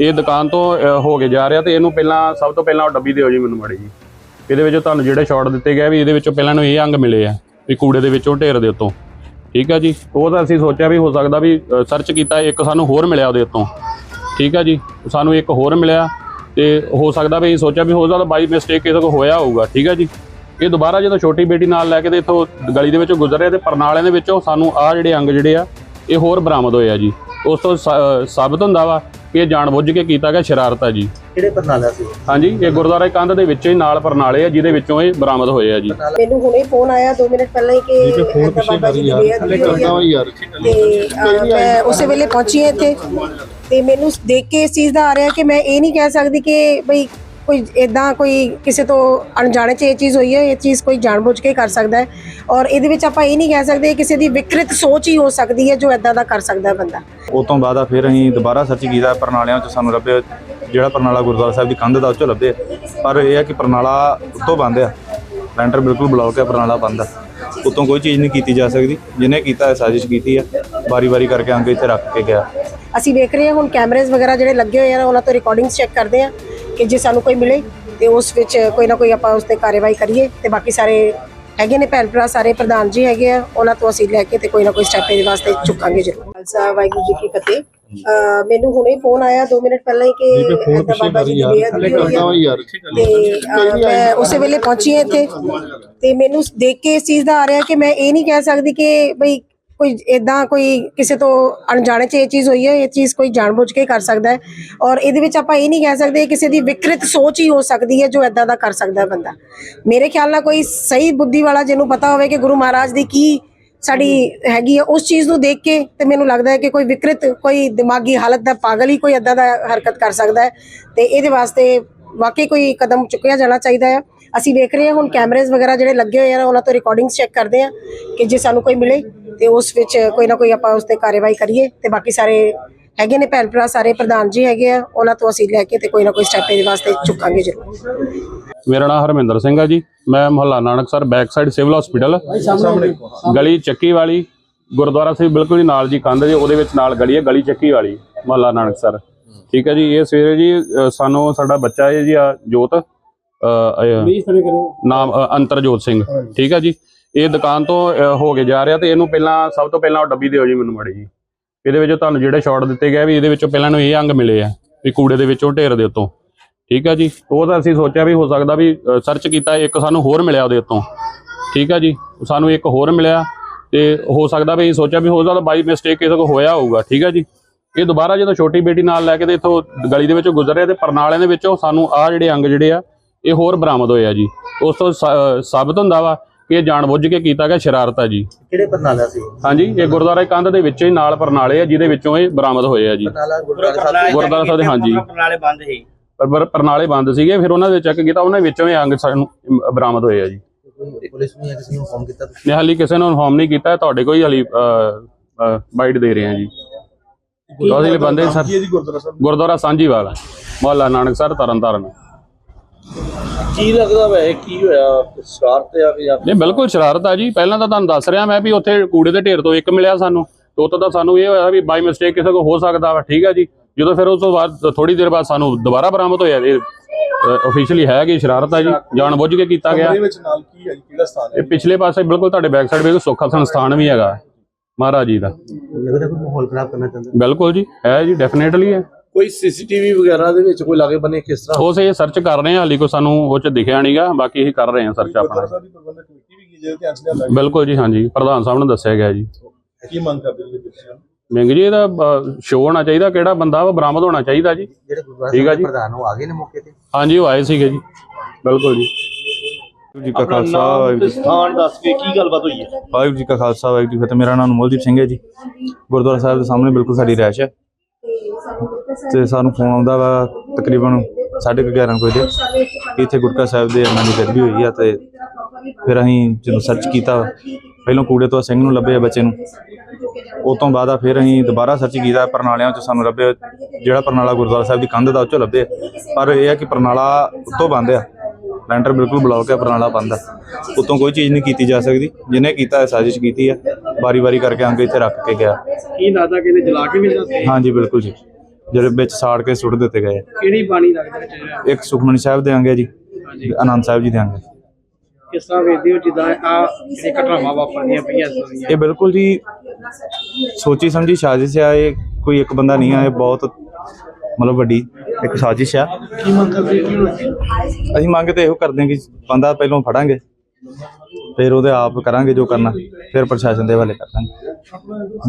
ਇਹ ਦੁਕਾਨ ਤੋਂ ਹੋ ਕੇ ਜਾ ਰਿਹਾ ਤੇ ਇਹਨੂੰ ਪਹਿਲਾਂ ਸਭ ਤੋਂ ਪਹਿਲਾਂ ਉਹ ਡੱਬੀ ਦਿਓ ਜੀ ਮੈਨੂੰ ਮਾੜੀ ਜੀ। ਇਹਦੇ ਵਿੱਚ ਤੁਹਾਨੂੰ ਜਿਹੜੇ ਸ਼ਾਟ ਦਿੱਤੇ ਗਏ ਵੀ ਇਹਦੇ ਵਿੱਚੋਂ ਪਹਿਲਾਂ ਨੂੰ ਇਹ ਅੰਗ ਮਿਲੇ ਆ ਵੀ ਕੂੜੇ ਦੇ ਵਿੱਚੋਂ ਢੇਰ ਦੇ ਉੱਤੋਂ। ਠੀਕ ਆ ਜੀ? ਉਹ ਤਾਂ ਅਸੀਂ ਸੋਚਿਆ ਵੀ ਹੋ ਸਕਦਾ ਵੀ ਸਰਚ ਕੀਤਾ, ਇੱਕ ਸਾਨੂੰ ਹੋਰ ਮਿਲਿਆ ਉਹਦੇ ਉੱਤੋਂ। ਠੀਕ ਆ ਜੀ? ਸਾਨੂੰ ਇੱਕ ਹੋਰ ਮਿਲਿਆ ਤੇ ਹੋ ਸਕਦਾ ਵੀ ਅਸੀਂ ਸੋਚਿਆ ਵੀ ਹੋ ਸਕਦਾ ਬਾਈ ਮਿਸਟੇਕ ਕਿਸੇ ਕੋ ਹੋਇਆ ਹੋਊਗਾ। ਠੀਕ ਆ ਜੀ? ਇਹ ਦੁਬਾਰਾ ਜਦੋਂ ਛੋਟੀ ਬੇਟੀ ਨਾਲ ਲੈ ਕੇ ਤੇ ਇੱਥੋਂ ਗਲੀ ਦੇ ਵਿੱਚੋਂ ਗੁਜ਼ਰ ਰਿਹਾ ਤੇ ਪਰਨਾਲਿਆਂ ਦੇ ਵਿੱਚੋਂ ਸਾਨੂੰ ਆ ਜਿਹੜੇ ਅੰਗ ਜਿਹੜੇ ਆ, ਇਹ ਹੋਰ ਬਰਾਮਦ ਹੋਏ ਆ ਜੀ। ਉਸ ਤੋਂ ਸਾਬਤ ਹੁੰਦਾ ਵਾ ਇਹ ਜਾਣਬੁੱਝ ਕੇ ਕੀਤਾ ਗਿਆ ਸ਼ਰਾਰਤ ਆ ਜੀ। ਕਿਹੜੇ ਪਰਨਾਲਾ ਸੀ? ਹਾਂਜੀ ਇਹ ਗੁਰਦੁਆਰਾ ਕੰਧ ਦੇ ਵਿੱਚ ਹੀ ਨਾਲ ਪਰਨਾਲੇ ਆ ਜਿਹਦੇ ਵਿੱਚੋਂ ਇਹ ਬਰਾਮਦ ਹੋਏ ਆ ਜੀ। ਮੈਨੂੰ ਹੁਣੇ ਫੋਨ ਆਇਆ 2 ਮਿੰਟ ਪਹਿਲਾਂ ਹੀ ਕਿ ਫੋਨ ਪਿੱਛੇ ਮਾਰੀ ਯਾਰ। ਥੱਲੇ ਕਰਦਾ ਯਾਰ ਤੇ ਮੈਂ ਉਸੇ ਵੇਲੇ ਪਹੁੰਚੀ ਹਾਂ ਇੱਥੇ। ਤੇ ਮੈਨੂੰ ਦੇਖ ਕੇ ਇਸ ਚੀਜ਼ ਦਾ ਆ ਰਿਹਾ ਕਿ ਮੈਂ ਇਹ ਨਹੀਂ ਕਹਿ ਸਕਦੀ ਕਿ ਬਈ ਕੋਈ ਇਦਾਂ ਕੋਈ ਕਿਸੇ ਤੋਂ ਅਣਜਾਣੇ ਚ ਇਹ ਚੀਜ਼ ਹੋਈ ਹੈ ਇਹ ਚੀਜ਼ ਕੋਈ ਜਾਣਬੁੱਝ ਕੇ ਕਰ ਸਕਦਾ ਹੈ ਔਰ ਇਹਦੇ ਵਿੱਚ ਆਪਾਂ ਇਹ ਨਹੀਂ ਕਹਿ ਸਕਦੇ ਕਿਸੇ ਦੀ ਵਿਕਰਿਤ ਸੋਚ ਹੀ ਹੋ ਸਕਦੀ ਹੈ ਜੋ ਇਦਾਂ ਦਾ ਕਰ ਸਕਦਾ ਹੈ ਬੰਦਾ। ਉਹ ਤੋਂ ਬਾਅਦ ਆ ਫਿਰ ਅਸੀਂ ਦੁਬਾਰਾ ਸਰਚ ਕੀਤਾ ਪਰਨਾਲਿਆਂ 'ਚ ਸਾਨੂੰ ਲੱਭੇ ਜਿਹੜਾ ਪਰਨਾਲਾ ਗੁਰਦੁਆਰਾ ਸਾਹਿਬ ਦੀ ਕੰਧ ਦਾ ਉਹ 'ਚੋਂ ਲੱਭੇ ਪਰ ਇਹ ਆ ਕਿ ਪਰਨਾਲਾ ਉੱਤੋਂ ਬੰਦ ਆ। ਲੈਂਟਰ ਬਿਲਕੁਲ ਬਲੌਕ ਹੈ ਪਰਨਾਲਾ ਬੰਦ ਆ। ਉੱਤੋਂ ਕੋਈ ਚੀਜ਼ ਨਹੀਂ ਕੀਤੀ ਜਾ ਸਕਦੀ। ਜਿਹਨੇ ਕੀਤਾ ਹੈ ਸਾਜ਼ਿਸ਼ ਕੀਤੀ ਆ। ਵਾਰੀ-ਵਾਰੀ ਕਰਕੇ ਅੰਗ ਇੱਥੇ ਰੱਖ ਕੇ ਗਿਆ। ਅਸੀਂ ਵੇਖ ਰਹੇ ਹਾਂ ਹੁਣ ਕੈਮਰੇਜ਼ ਵਗੈਰਾ ਜਿਹੜੇ ਲੱਗੇ ਹੋਏ ਆ ਉਹਨਾਂ ਤੋਂ ਰਿਕਾਰਡਿੰਗਸ ਚੈੱਕ ਕਰਦੇ ਆ ਕਿ ਜੇ ਸਾਨੂੰ ਕੋਈ ਮਿਲੇ ਤੇ ਉਸ ਵਿੱਚ ਕੋਈ ਨਾ ਕੋਈ ਆਪਾਂ ਉਸ ਤੇ ਕਾਰਵਾਈ ਕਰੀਏ ਤੇ ਬਾਕੀ ਸਾਰੇ ਹੈਗੇ ਨੇ ਭੈਣ ਭਰਾ ਸਾਰੇ ਪ੍ਰਧਾਨ ਜੀ ਹੈਗੇ ਆ ਉਹਨਾਂ ਤੋਂ ਅਸੀਂ ਲੈ ਕੇ ਤੇ ਕੋਈ ਨਾ ਕੋਈ ਸਟੈਪ ਇਹਦੇ ਵਾਸਤੇ ਚੁੱਕਾਂਗੇ ਜ਼ਰੂਰ। ਖਾਲਸਾ ਵਾਹਿਗੁਰੂ ਜੀ ਕੀ ਫਤਿਹ। ਮੈਨੂੰ ਹੁਣੇ ਫੋਨ ਆਇਆ 2 ਮਿੰਟ ਪਹਿਲਾਂ ਹੀ ਕਿ ਬਾਬਾ ਜੀ ਦੀ ਹੋਈ ਤੇ ਮੈਂ ਉਸੇ ਵੇਲੇ ਪਹੁੰਚੀ ਹਾਂ ਇੱਥੇ। ਤੇ ਮੈਨੂੰ ਦੇਖ ਕੇ ਇਸ ਚੀਜ਼ ਦਾ ਆ ਰਿਹਾ ਕਿ ਮੈਂ ਇਹ ਨਹੀਂ ਕਹਿ ਸਕਦੀ ਕਿ ਬਈ ਕੋਈ ਇਦਾਂ ਕੋਈ ਕਿਸੇ ਤੋਂ ਅਣਜਾਣੇ ਚ ਇਹ ਚੀਜ਼ ਹੋਈ ਹੈ, ਇਹ ਚੀਜ਼ ਕੋਈ ਜਾਣਬੁੱਝ ਕੇ ਕਰ ਸਕਦਾ ਹੈ ਔਰ ਇਹਦੇ ਵਿੱਚ ਆਪਾਂ ਇਹ ਨਹੀਂ ਕਹਿ ਸਕਦੇ ਕਿਸੇ ਦੀ ਵਿਕਰਿਤ ਸੋਚ ਹੀ ਹੋ ਸਕਦੀ ਹੈ ਜੋ ਇਦਾਂ ਦਾ ਕਰ ਸਕਦਾ ਬੰਦਾ। ਮੇਰੇ ਖਿਆਲ ਨਾਲ ਕੋਈ ਸਹੀ ਬੁੱਧੀ ਵਾਲਾ ਜਿਹਨੂੰ ਪਤਾ ਹੋਵੇ ਕਿ ਗੁਰੂ ਮਹਾਰਾਜ ਦੀ ਕੀ ਸਾਡੀ ਹੈਗੀ ਹੈ, ਉਸ ਚੀਜ਼ ਨੂੰ ਦੇਖ ਕੇ ਤੇ ਮੈਨੂੰ ਲੱਗਦਾ ਹੈ ਕਿ ਕੋਈ ਵਿਕਰਿਤ, ਕੋਈ ਦਿਮਾਗੀ ਹਾਲਤ ਦਾ ਪਾਗਲ ਹੀ ਕੋਈ ਇਦਾਂ ਦਾ ਹਰਕਤ ਕਰ ਸਕਦਾ ਹੈ ਤੇ ਇਹਦੇ ਵਾਸਤੇ ਵਾਕਈ ਕੋਈ ਕਦਮ ਚੁੱਕਿਆ ਜਾਣਾ ਚਾਹੀਦਾ ਹੈ। ਅਸੀਂ ਵੇਖ ਰਹੇ ਹਾਂ ਹੁਣ ਕੈਮਰੇਜ਼ ਵਗੈਰਾ ਜਿਹੜੇ ਲੱਗੇ ਹੋਏ ਆ ਉਹਨਾਂ ਤੋਂ ਰਿਕਾਰਡਿੰਗਸ ਚੈੱਕ ਕਰਦੇ ਆ ਕਿ ਜੇ ਸਾਨੂੰ ਕੋਈ ਮਿਲੇ। ਤੇ ਉਸ ਵਿੱਚ ਕੋਈ ਨਾ ਕੋਈ ਆਪਾਂ ਉਸ ਤੇ ਕਾਰਵਾਈ ਕਰੀਏ ਤੇ ਬਾਕੀ ਸਾਰੇ ਹੈਗੇ ਨੇ ਭੈਣ ਭਰਾ ਸਾਰੇ ਪ੍ਰਧਾਨ ਜੀ ਹੈਗੇ ਆ ਉਹਨਾਂ ਤੋਂ ਅਸੀਂ ਲੈ ਕੇ ਤੇ ਕੋਈ ਨਾ ਕੋਈ ਸਟੈਪ ਇਹਦੇ ਵਾਸਤੇ ਚੁੱਕਾਂਗੇ ਜ਼ਰੂਰ। ਮੇਰਾ ਨਾਮ ਹਰਮਿੰਦਰ ਸਿੰਘ ਆ ਜੀ। ਮੈਂ ਮੁਹੱਲਾ Nanaksar back side civil hospital ਗਲੀ ਚੱਕੀ ਵਾਲੀ। ਗੁਰਦੁਆਰਾ ਸਾਹਿਬ ਬਿਲਕੁਲ ਹੀ ਨਾਲ ਜੀ ਕੰਧ ਜੀ ਉਹਦੇ ਵਿੱਚ ਨਾਲ ਗਲੀ ਹੈ ਗਲੀ ਚੱਕੀ ਵਾਲੀ ਮੁਹੱਲਾ ਨਾਨਕਸਰ ਠੀਕ ਹੈ ਜੀ ਇਹ ਸਵੇਰੇ ਜੀ ਅ, ਸਾਨੂੰ ਸਾਡਾ ਬੱਚਾ ਹੈ ਜੀ ਆ ਜੋਤ ਅ, ਅ, ਨਾਮ ਅ, ਅੰਤਰਜੋਤ ਸਿੰਘ। ਠੀਕ ਹੈ ਜੀ। ਇਹ ਦੁਕਾਨ ਤੋਂ ਹੋ ਕੇ ਜਾ ਰਿਹਾ ਤੇ ਇਹਨੂੰ ਪਹਿਲਾਂ ਸਭ ਤੋਂ ਪਹਿਲਾਂ ਉਹ ਡੱਬੀ ਦਿਓ ਜੀ ਮੈਨੂੰ ਮਾੜੀ ਜੀ। ਇਹਦੇ ਵਿੱਚੋਂ ਤੁਹਾਨੂੰ ਜਿਹੜੇ ਸ਼ਾਟ ਦਿੱਤੇ ਗਏ ਵੀ ਇਹਦੇ ਵਿੱਚੋਂ ਪਹਿਲਾਂ ਨੂੰ ਇਹ ਅੰਗ ਮਿਲੇ ਆ ਵੀ ਕੂੜੇ ਦੇ ਵਿੱਚੋਂ ਢੇਰ ਦੇ ਉੱਤੋਂ। ਠੀਕ ਆ ਜੀ? ਉਹ ਤਾਂ ਅਸੀਂ ਸੋਚਿਆ ਵੀ ਹੋ ਸਕਦਾ ਵੀ ਸਰਚ ਕੀਤਾ, ਇੱਕ ਸਾਨੂੰ ਹੋਰ ਮਿਲਿਆ ਉਹਦੇ ਉੱਤੋਂ। ਠੀਕ ਆ ਜੀ? ਸਾਨੂੰ ਇੱਕ ਹੋਰ ਮਿਲਿਆ ਤੇ ਹੋ ਸਕਦਾ ਵੀ ਅਸੀਂ ਸੋਚਿਆ ਵੀ ਹੋ ਸਕਦਾ ਬਾਈ ਮਿਸਟੇਕ ਕਿਸੇ ਕੋ ਹੋਇਆ ਹੋਊਗਾ। ਠੀਕ ਆ ਜੀ? ਇਹ ਦੁਬਾਰਾ ਜਦੋਂ ਛੋਟੀ ਬੇਟੀ ਨਾਲ ਲੈ ਕੇ ਤੇ ਇੱਥੋਂ ਗਲੀ ਦੇ ਵਿੱਚੋਂ ਗੁਜ਼ਰ ਰਿਹਾ ਤੇ ਪਰਨਾਲਿਆਂ ਦੇ ਵਿੱਚੋਂ ਸਾਨੂੰ ਆ ਜਿਹੜੇ ਅੰਗ ਜਿਹੜੇ ਆ, ਇਹ ਹੋਰ ਬਰਾਮਦ ਹੋਏ ਆ ਜੀ। ਉਸ ਤੋਂ ਸਾਬਤ ਹੁੰਦਾ ਵਾ ਇਹ ਜਾਣਬੁੱਝ ਕੇ ਕੀਤਾ ਗਿਆ ਸ਼ਰਾਰਤ ਆ ਜੀ। ਕਿਹੜੇ ਪਰਨਾਲਾ ਸੀ? ਹਾਂਜੀ ਇਹ ਗੁਰਦੁਆਰਾ ਕੰਧ ਦੇ ਵਿੱਚ ਹੀ ਨਾਲ ਪਰਨਾਲੇ ਆ ਜਿਹਦੇ ਵਿੱਚੋਂ ਇਹ ਬਰਾਮਦ ਹੋਏ ਆ ਜੀ। ਗੁਰਦੁਆਰਾ ਸਾਹਿਬ ਗੁਰਦੁਆਰਾ ਸਾਹਿਬ ਦੇ ਹਾਂਜੀ। ਪਰਨਾਲੇ ਬੰਦ ਸੀ। ਪਰ ਪਰਨਾਲੇ ਬੰਦ ਸੀਗੇ ਫਿਰ ਉਹਨਾਂ ਦੇ ਚੈੱਕ ਕੀਤਾ ਉਹਨਾਂ ਵਿੱਚੋਂ ਇਹ ਅੰਗ ਸਾਨੂੰ ਬਰਾਮਦ ਹੋਏ ਆ ਜੀ। ਪੁਲਿਸ ਨੂੰ ਜਾਂ ਕਿਸੇ ਨੂੰ ਫੋਨ ਕੀਤਾ ਤੁਸੀਂ? ਹਾਲੀ ਕਿਸੇ ਨੂੰ ਇਨਫੋਰਮ ਨਹੀਂ ਕੀਤਾ ਤੁਹਾਡੇ ਕੋਈ ਹਾਲੀ ਬਾਈਟ ਦੇ ਰਹੇ ਆ ਜੀ। ਅਸੀਂ ਬੰਦੇ ਸਰ ਗੁਰਦੁਆਰਾ ਸਾਂਝੀਵਾਲ ਮੁਹੱਲਾ ਨਾਨਕਸਰ ਤਰਨਤਾਰਨ। ਕੀ ਲੱਗਦਾ ਵੈ? ਕੀ ਹੋਇਆ? ਸ਼ਰਾਰਤ ਆ ਕਿ ਜਾਂ ਨਹੀਂ ਬਿਲਕੁਲ ਸ਼ਰਾਰਤ ਆ ਜੀ। ਪਹਿਲਾਂ ਤਾਂ ਤੁਹਾਨੂੰ ਦੱਸ ਰਿਹਾ ਮੈਂ ਵੀ ਉੱਥੇ ਕੂੜੇ ਦੇ ਢੇਰ ਤੋਂ ਇੱਕ ਮਿਲਿਆ ਸਾਨੂੰ। ਤੇ ਤਾਂ ਸਾਨੂੰ ਇਹ ਹੋਇਆ ਵੀ ਬਾਈ ਮਿਸਟੇਕ ਕਿਸੇ ਕੋ ਹੋ ਸਕਦਾ ਵਾ ਠੀਕ ਆ ਜੀ। ਜਦੋਂ ਫਿਰ ਉਸ ਤੋਂ ਬਾਅਦ ਥੋੜੀ ਦੇਰ ਬਾਅਦ ਸਾਨੂੰ ਦੁਬਾਰਾ ਬਰਾਮਦ ਹੋਇਆ। ਇਹ ਅਫੀਸ਼ੀਅਲੀ ਹੈ ਕਿ ਸ਼ਰਾਰਤ ਆ ਜੀ। ਜਾਣ ਬੁੱਝ ਕੇ ਕੀਤਾ ਗਿਆ। ਵਿੱਚ ਨਾਲ ਕੀ ਹੈ ਜੀ? ਕਿਹੜਾ ਸਥਾਨ ਹੈ? ਇਹ ਪਿਛਲੇ ਪਾਸੇ ਬਿਲਕੁਲ ਤੁਹਾਡੇ ਬੈਕ ਸਾਈਡ ਬਿਲਕੁਲ ਸੁੱਖਾ ਸੰਸਥਾਨ ਵੀ ਹੈਗਾ। ਮਹਾਰਾਜ ਜੀ ਦਾ। ਲੱਗਦਾ ਕੋਈ ਮਾਹੌਲ ਖਰਾਬ ਕਰਨਾ ਚਾਹੁੰਦੇ ਬਿਲਕੁਲ ਜੀ ਹੈ ਜੀ ਡੈਫੀਨੇਟਲੀ ਹੈ। ਕੋਈ ਸੀਸੀਟੀਵੀ ਵਗੈਰਾ ਦੇ ਵਿੱਚ ਕੋਈ ਲਾਗੇ ਬਨੇ ਕਿਸ ਤਰ੍ਹਾਂ? ਉਸ ਇਹ ਸਰਚ ਕਰ ਰਹੇ ਹਾਂ ਹਾਲੀ ਕੋ ਸਾਨੂੰ ਉਹ ਚ ਦਿਖਿਆ ਨਹੀਂਗਾ ਬਾਕੀ ਅਸੀਂ ਕਰ ਰਹੇ ਹਾਂ ਸਰਚ ਆਪਣਾ। ਬਿਲਕੁਲ ਜੀ ਹਾਂਜੀ। ਪ੍ਰਧਾਨ ਸਾਹਿਬ ਨੇ ਦੱਸਿਆ ਗਿਆ ਜੀ। ਕੀ ਮੰਗ ਕਰਦੇ ਤੁਸੀਂ? ਮਿੰਗ ਜੀ ਇਹਦਾ ਸ਼ੋਅ ਹੋਣਾ ਚਾਹੀਦਾ ਕਿਹੜਾ ਬੰਦਾ ਵਾ ਬਰਾਮਦ ਹੋਣਾ ਚਾਹੀਦਾ ਜੀ। ਠੀਕ ਆ ਜੀ। ਪ੍ਰਧਾਨ ਉਹ ਆ ਗਏ ਨੇ ਮੌਕੇ ਤੇ? ਹਾਂਜੀ ਉਹ ਆਏ ਸੀਗੇ ਜੀ। ਬਿਲਕੁਲ ਜੀ। ਜੀ ਕਾ ਖਾਲਸਾ ਵਾਹਿਗੁਰੂ ਜੀ- ਸਥਾਨ ਦੱਸ ਕੇ ਕੀ ਗੱਲਬਾਤ ਹੋਈ ਹੈ? ਵਾਹਿਗੁਰੂ ਜੀ ਕਾ ਖਾਲਸਾ ਵਾਹਿਗੁਰੂ ਜੀ ਫਤਿਹ। ਮੇਰਾ ਨਾਮ ਅਨਮੋਲਦੀਪ ਸਿੰਘ ਹੈ ਜੀ। ਗੁਰਦੁਆਰਾ ਸਾਹਿਬ ਦੇ ਸਾਹਮਣੇ ਬਿਲਕੁਲ ਸਾਡੀ ਰਹਿਸ਼ ਹੈ। ਤੇ ਸਾਨੂੰ ਫੋਨ ਆਉਂਦਾ ਵਾ ਤਕਰੀਬਨ 11:30 ਵਜੇ ਦੇ ਕਿ ਇੱਥੇ ਗੁਰਕਾ ਸਾਹਿਬ ਦੇ ਅੰਨਾਂ ਦੀ ਗਰਬੀ ਹੋਈ ਆ ਤੇ ਫਿਰ ਅਸੀਂ ਜਦੋਂ ਸਰਚ ਕੀਤਾ ਪਹਿਲਾਂ ਕੂੜੇ ਤੋਂ ਸਿੰਘ ਨੂੰ ਲੱਭੇ ਬੱਚੇ ਨੂੰ। ਉਹ ਤੋਂ ਬਾਅਦ ਆ ਫਿਰ ਅਸੀਂ ਦੁਬਾਰਾ ਸਰਚ ਕੀਤਾ ਪਰਨਾਲਿਆਂ 'ਚ ਸਾਨੂੰ ਲੱਭੇ ਜਿਹੜਾ ਪਰਨਾਲਾ ਗੁਰਦੁਆਰਾ ਸਾਹਿਬ ਦੀ ਕੰਧ ਦਾ ਉਹ 'ਚੋਂ ਲੱਭੇ। ਪਰ ਇਹ ਆ ਕਿ ਪਰਨਾਲਾ ਉੱਤੋਂ ਬੰਦ ਆ। ਲੈਂਟਰ ਬਿਲਕੁਲ ਬਲੌਕ ਹੈ ਪਰਨਾਲਾ ਬੰਦ ਆ। ਉੱਤੋਂ ਕੋਈ ਚੀਜ਼ ਨਹੀਂ ਕੀਤੀ ਜਾ ਸਕਦੀ। ਜਿਹਨੇ ਕੀਤਾ ਹੈ ਸਾਜ਼ਿਸ਼ ਕੀਤੀ ਹੈ ਵਾਰੀ-ਵਾਰੀ ਕਰਕੇ ਅੰਗ ਇੱਥੇ ਰੱਖ ਕੇ ਗਿਆ। ਕੀ ਲੱਗਦਾ ਕਿ ਇਹਨੇ ਜਲਾ ਕੇ ਵੀ ਜਾਂਦੇ ਹਾਂਜੀ ਬਿਲਕੁਲ ਜੀ। ਜਿਹੜੇ ਵਿੱਚ ਸਾੜ ਕੇ ਸੁੱਟ ਦਿੱਤੇ ਗਏ ਆ। ਕਿਹੜੀ ਬਾਣੀ ਲੱਗਦਾ ਇੱਕ ਸੁਖਮਨੀ ਸਾਹਿਬ ਦੇਾਂਗੇ ਜੀ ਤੇ ਆਨੰਦ ਸਾਹਿਬ ਜੀ ਦੇਾਂਗੇ ਕਿਸ ਤਰ੍ਹਾਂ ਵੇਖਦੇ ਹੋ ਜਿੱਦਾਂ ਆ ਜਿਹੜੇ ਘਟਨਾਵਾਂ ਵਾਪਰਦੀਆਂ ਪਈਆਂ ਇਸ ਦੀਆਂ ਇਹ ਬਿਲਕੁਲ ਜੀ ਸੋਚੀ ਸਮਝੀ ਸਾਜ਼ਿਸ਼ ਆ ਇਹ ਕੋਈ ਇੱਕ ਬੰਦਾ ਨਹੀਂ ਆ ਇਹ ਬਹੁਤ ਮਤਲਬ ਵੱਡੀ ਇੱਕ ਸਾਜ਼ਿਸ਼ ਆ। ਕੀ ਮੰਗ ਕਰਦੇ ਕੀ ਅਸੀਂ ਮੰਗ ਤੇ ਇਹੋ ਕਰਦੇ ਹਾਂ ਕਿ ਬੰਦਾ ਪਹਿਲਾਂ ਫੜਾਂਗੇ ਫਿਰ ਉਹਦੇ ਆਪ ਕਰਾਂਗੇ ਜੋ ਕਰਨਾ ਫਿਰ ਪ੍ਰਸ਼ਾਸਨ ਦੇ ਹਵਾਲੇ ਕਰ ਦਾਂਗੇ।